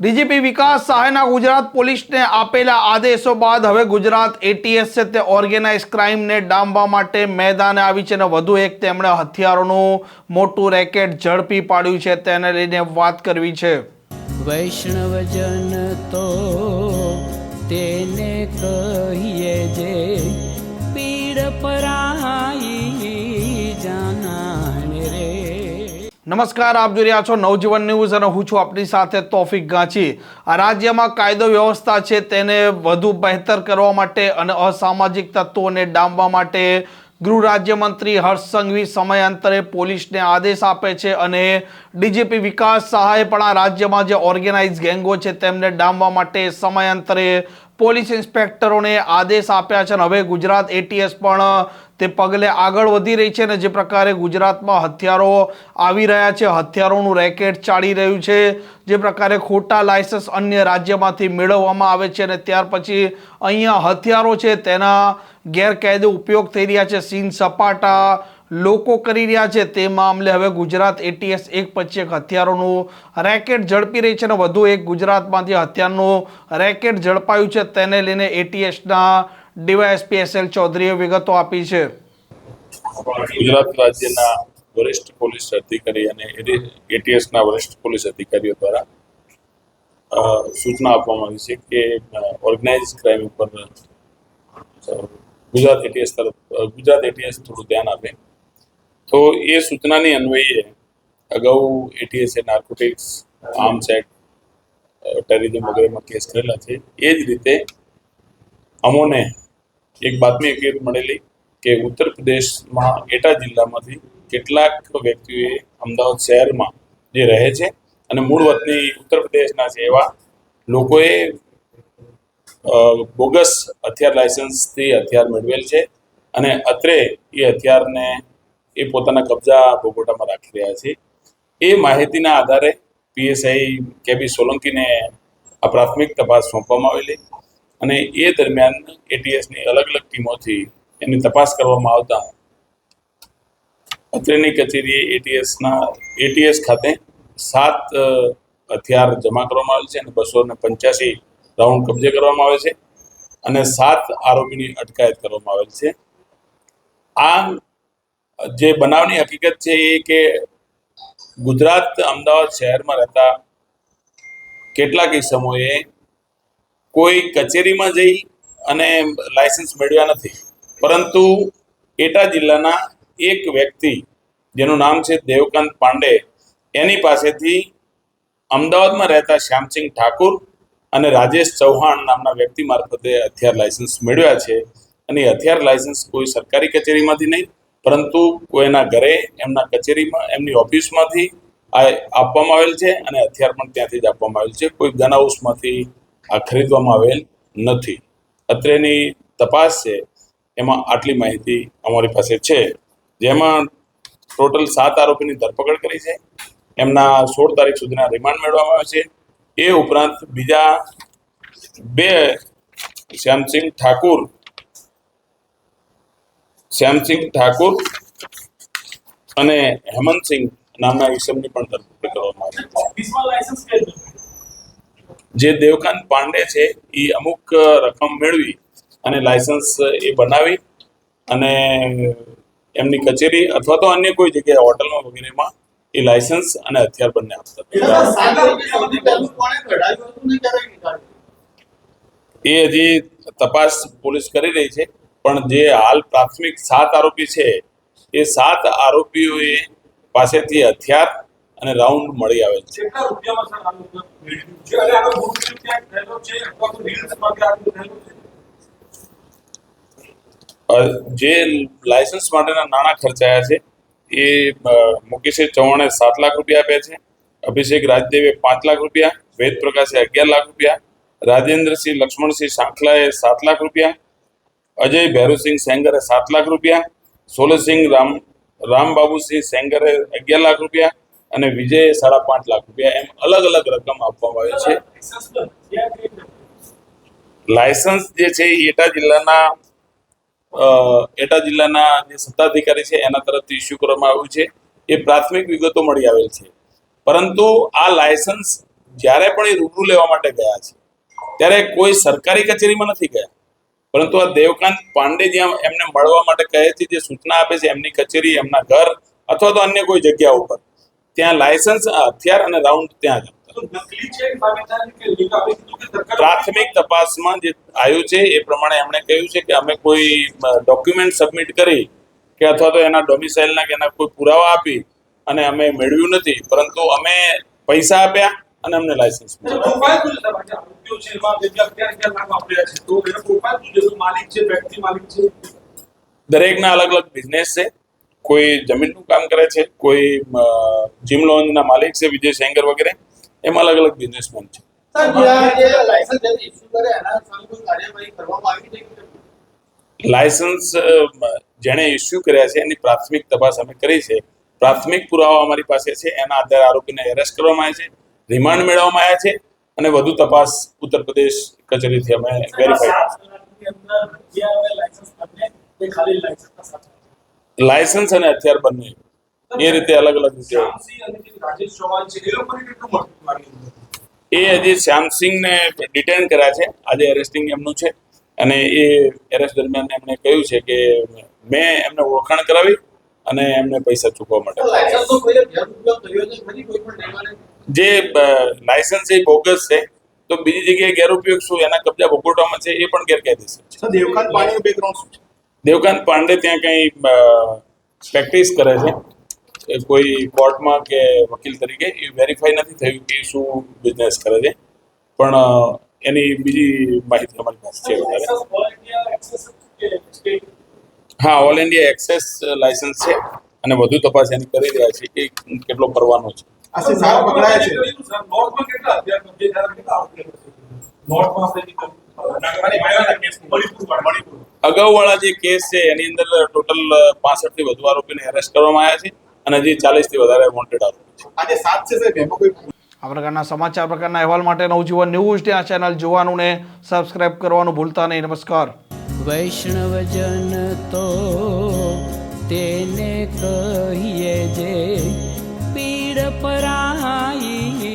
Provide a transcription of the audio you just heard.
DGP વિકાસ સહાયના ગુજરાત પોલીસને આપેલા આદેશો બાદ હવે ગુજરાત એટીએસ છે તે ઓર્ગેનાઇઝ ક્રાઇમને ડામવા માટે મેદાને આવી છે અને વધુ એક તેમણે હથિયારોનું મોટું રેકેટ ઝડપી પાડ્યું છે તેને લઈને વાત કરવી છે. વૈષ્ણવજન તો તેને કહીએ જે પીડ પરાઈ નમસ્કાર, આપ જોઈ રહ્યા છો નવજીવન ન્યૂઝ અને હું છું આપની સાથે તોફિક ગાંચી. આ રાજ્યમાં કાયદો વ્યવસ્થા છે તેને વધુ બહેતર કરવા માટે અને અસામાજિક તત્વોને ડામવા માટે ગૃહ રાજ્યમંત્રી હર્ષ સંઘવી સમયાંતરે પોલીસને આદેશ આપે છે અને ડીજીપી વિકાસ સહાય પણ આ રાજ્યમાં જે ઓર્ગેનાઇઝ ગેંગો છે તેમને ડામવા માટે સમયાંતરે પોલીસ ઇન્સ્પેક્ટરોને આદેશ આપ્યા છે અને હવે ગુજરાત એટીએસ પણ તે પગલે આગળ વધી રહી છે અને જે પ્રકારે ગુજરાતમાં હથિયારો આવી રહ્યા છે, હથિયારોનું રેકેટ ચાલી રહ્યું છે, જે પ્રકારે ખોટા લાયસન્સ અન્ય રાજ્યમાંથી મેળવવામાં આવે છે અને ત્યાર પછી અહીંયા હથિયારો છે, તેના ગેરકાયદે ઉપયોગ થઈ રહ્યા છે, સીન સપાટા લોકો કરી રહ્યા છે તે મામલે હવે ગુજરાત એટીએસ એક પછી એક હથિયારોનું રેકેટ ઝડપી રહી છે અને વધુ એક ગુજરાતમાંથી હથિયારનું રેકેટ ઝડપાયું છે. તેને લઈને એટીએસના ડીવાયએસપી એસ એલ ચૌધરીએ વિગતો આપી છે. ગુજરાત રાજ્યના વરિષ્ઠ પોલીસ અધિકારી અને એટીએસના વરિષ્ઠ પોલીસ અધિકારીઓ દ્વારા સૂચના આપવામાં આવી છે કે ઓર્ગેનાઇઝ ક્રાઇમ ઉપર ગુજરાત એટીએસ તરફ ગુજરાત એટીએસ થોડું ધ્યાન આપે. તો એ સૂચનાની અન્વયે અગાઉ એટીએસએ નાર્કોટિક્સ આર્મ્સ એક્ટ ટેરરિઝમ વગેરેમાં કેસ કરેલા છે. એ જ રીતે અમોને એક બાતમી એક મળેલી કે ઉત્તર પ્રદેશમાં એટા જિલ્લામાંથી કેટલાક વ્યક્તિઓએ અમદાવાદ શહેરમાં જે રહે છે અને મૂળ વતની ઉત્તર પ્રદેશના છે એવા લોકોએ બોગસ હથિયાર લાયસન્સથી હથિયાર મેળવેલ છે અને અત્રે એ હથિયારને એ પોતાના કબજા બોગોટામાં રાખી રહ્યા છે. એ માહિતીના આધારે પીએસઆઈ કેબી સોલંકીને આ પ્રાથમિક તપાસ સોંપવામાં આવેલી અને એ દરમિયાન એટીએસની અલગ અલગ ટીમોથી એની તપાસ કરવામાં આવતા અત્રેની કચેરીએ એટીએસના, એટીએસ ખાતે સાત હથિયાર જમા કરવામાં આવેલ છે અને બસો ને પંચ્યાસી રાઉન્ડ કબજે કરવામાં આવે છે અને સાત આરોપીની અટકાયત કરવામાં આવેલ છે. આ જે બનાવની હકીકત છે એ કે ગુજરાત અમદાવાદ શહેરમાં રહેતા કેટલાક સમયે કોઈ કચેરીમાં જઈ અને લાયસન્સ મેળવ્યા નથી. પરંતુ એટા જિલ્લાના એક વ્યક્તિ, જેનું નામ છે દેવકાંત પાંડે, એની પાસેથી અમદાવાદમાં રહેતા શ્યામસિંહ ઠાકુર અને રાજેશ ચૌહાણ નામના વ્યક્તિ મારફતે હથિયાર લાયસન્સ મેળવ્યા છે. અને હથિયાર લાયસન્સ કોઈ સરકારી કચેરીમાંથી નહીં પરંતુ કોઈના ઘરે, એમના કચેરીમાં, એમની ઓફિસમાંથી આ આપવામાં આવેલ છે અને હથિયાર પણ ત્યાંથી જ આપવામાં આવેલ છે. કોઈ ગન હાઉસમાંથી આ ખરીદવામાં આવેલ નથી. અત્રેની તપાસ છે, એમાં આટલી માહિતી અમારી પાસે છે. જેમાં ટોટલ સાત આરોપીની ધરપકડ કરી છે. એમના સોળ તારીખ સુધીના રિમાન્ડ મેળવવામાં આવે છે. એ ઉપરાંત બીજા બે શ્યામસિંહ ઠાકુર શ્યામસિંહ ઠાકુર અને હેમંતસિંહ નામના ઈસમની પણ ધરપકડ કરવામાં આવી જે દેવકાંત પાંડે છે એ અમુક રકમ મેળવી અને લાયસન્સ એ બનાવી અને એમની કચેરી અથવા તો અન્ય કોઈ જગ્યાએ હોટલમાં વગેરેમાં એ લાયસન્સ અને હથિયાર બંને આપતા એ હજી તપાસ પોલીસ કરી રહી છે. પણ જે હાલ પ્રાથમિક સાત આરોપી છે એ સાત આરોપીઓએ પાસેથી હથિયાર અને રાઉન્ડ મળી આવે છે. જે લાયસન્સ માટેના નાણાં ખર્ચાયા છે એ મુકેશે ચૌહાણે સાત લાખ રૂપિયા આપ્યા છે અભિષેક રાજદેવે પાંચ લાખ રૂપિયા વેદ પ્રકાશે અગિયાર લાખ રૂપિયા રાજેન્દ્રસિંહ લક્ષ્મણસિંહ સાંખલાએ સાત લાખ રૂપિયા અજય ભૈરુસિંહ સેંગરે સાત લાખ રૂપિયા, સોલસિંહ રામ, રામબાબુસિંહ સેંગરે અગિયાર લાખ રૂપિયા અને વિજય સાડા પાંચ લાખ રૂપિયા એમ અલગ અલગ રકમ આપવામાં આવે છે. લાયસન્સ જે છે એટા જિલ્લાના એટા જિલ્લાના જે સત્તાધિકારી છે એના તરફથી ઇસ્યુ કરવામાં આવ્યું છે. એ પ્રાથમિક વિગતો મળી આવેલ છે. પરંતુ આ લાયસન્સ જ્યારે પણ એ રૂબરૂ લેવા માટે ગયા છે, ત્યારે કોઈ સરકારી કચેરીમાં નથી ગયા. પરંતુ આ દેવકાંત પાંડે જ્યાં એમને મળવા માટે કહે છે જે સૂચના આપે છે એમની કચેરી એમના ઘર અથવા તો અન્ય કોઈ જગ્યા ઉપર. ત્યાં લાયસન્સ હથિયાર અને રાઉન્ડ ત્યાં જ. પ્રાથમિક તપાસમાં જે આવ્યું છે એ પ્રમાણે એમણે કહ્યું છે કે અમે કોઈ ડોક્યુમેન્ટ સબમિટ કરી કે અથવા તો એના ડોમિસાઇલના કે એના કોઈ પુરાવા આપી અને અમે મેળવ્યું નથી. પરંતુ અમે પૈસા આપ્યા અને અમને લાયસન્સ દરેકના અલગ અલગ બિઝનેસ છે. કોઈ જમીનનું કામ કરે છે કોઈ જીમ લોનના માલિક છે વિજય સેંગર વગેરે. એમાં અલગ અલગ બિઝનેસમેન છે. લાયસન્સ જેણે ઇસ્યુ કર્યા છે એની પ્રાથમિક તપાસ અમે કરી છે. પ્રાથમિક પુરાવા અમારી પાસે છે એના આધારે આરોપીને એરેસ્ટ કરવામાં આવે છે. રિમાન્ડ મેળવવામાં આવ્યા છે અને વધુ તપાસ ઉત્તર પ્રદેશ કચેરીથી અમે વેરીફાઈ લાયસન્સ અને હથિયાર બંને. એ રીતે અલગ અલગ રીતે. એ હજી શ્યામસિંહને ડિટેન કર્યા છે. આજે એરેસ્ટિંગ એમનું છે અને એ એરેસ્ટ દરમિયાન એમણે કહ્યું છે કે મેં એમને ઓળખાણ કરાવી અને એમને પૈસા ચૂકવવા માટે. જે લાયસન્સ એ બોગસ છે તો બીજી જગ્યાએ ગેરઉપયોગ શું? એના કબજા ભોગવટામાં છે એ પણ ગેરકાયદેસર છે. દેવકાંત પાણીનું બેકગ્રાઉન્ડ શું છે? દેવકાંત પાંડે ત્યાં કંઈ પ્રેક્ટિસ કરે છે? કોઈ કોર્ટમાં કે વકીલ તરીકે એ વેરીફાઈ નથી થયું કે શું બિઝનેસ કરે છે. પણ એની બીજી માહિતી અમારી પાસે છે વધારે. હા ઓલ ઇન્ડિયા એક્સેસ લાયસન્સ છે અને વધુ તપાસ એની કરી રહ્યા છે કે કેટલો કરવાનો છે. આ સર સાહેબ પકડાયા છે? નોર્થમાં કેટલા અત્યારે કેટલા નોર્થમાં જે કેસ જે છે એની અંદર ટોટલ પાસઠથી વધુ આરોપીને એરેસ્ટ કરવામાં આવ્યા છે અને હજી ચાલીસથી વધારે વોન્ટેડ આરોપી છે. આજે સાત છે સાહેબ એમાં કોઈ આ પ્રકારના સમાચાર પ્રકારના અહેવાલ માટે નવજીવન ન્યૂઝ ત્યાં ચેનલ જોવાનું ને સબસ્ક્રાઇબ કરવાનું ભૂલતા નહીં. નમસ્કાર. વૈષ્ણવજન તો તેને કહીએ જે પીડ પરાઈ